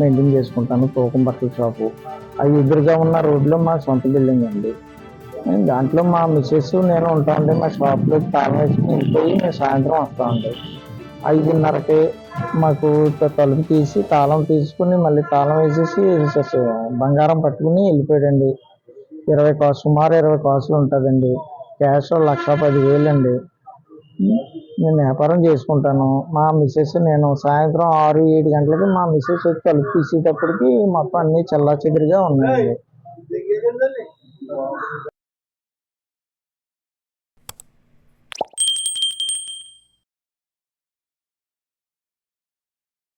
Maintain చేసుకుంటాను తోకం బట్టల shop అవి ఎదురుగా ఉన్న రోడ్లో మా సొంత బిల్డింగ్ అండి. దాంట్లో మా మిస్సెస్ నేను ఉంటామండి మా షాప్లో తాళం వేసుకుని వెళ్ళిపోయి మేము సాయంత్రం వస్తామండి ఐదున్నరకి మాకు తలుపు తీసి తాళం తీసుకుని మళ్ళీ తాళం వేసేసి బంగారం పట్టుకుని వెళ్ళిపోయాడండి. ఇరవై కాసు సుమారు ఇరవై కాసులు ఉంటుందండి. క్యాష్ లక్ష పదివేలు అండి నేను వ్యాపారం చేసుకుంటాను. మా మిస్సెస్ నేను సాయంత్రం ఆరు ఏడు గంటలకి మా మిస్సెస్ వచ్చి కలిపి తీసేటప్పటికి మొత్తం అన్ని చల్లా చెదిరిగా ఉన్నాయండి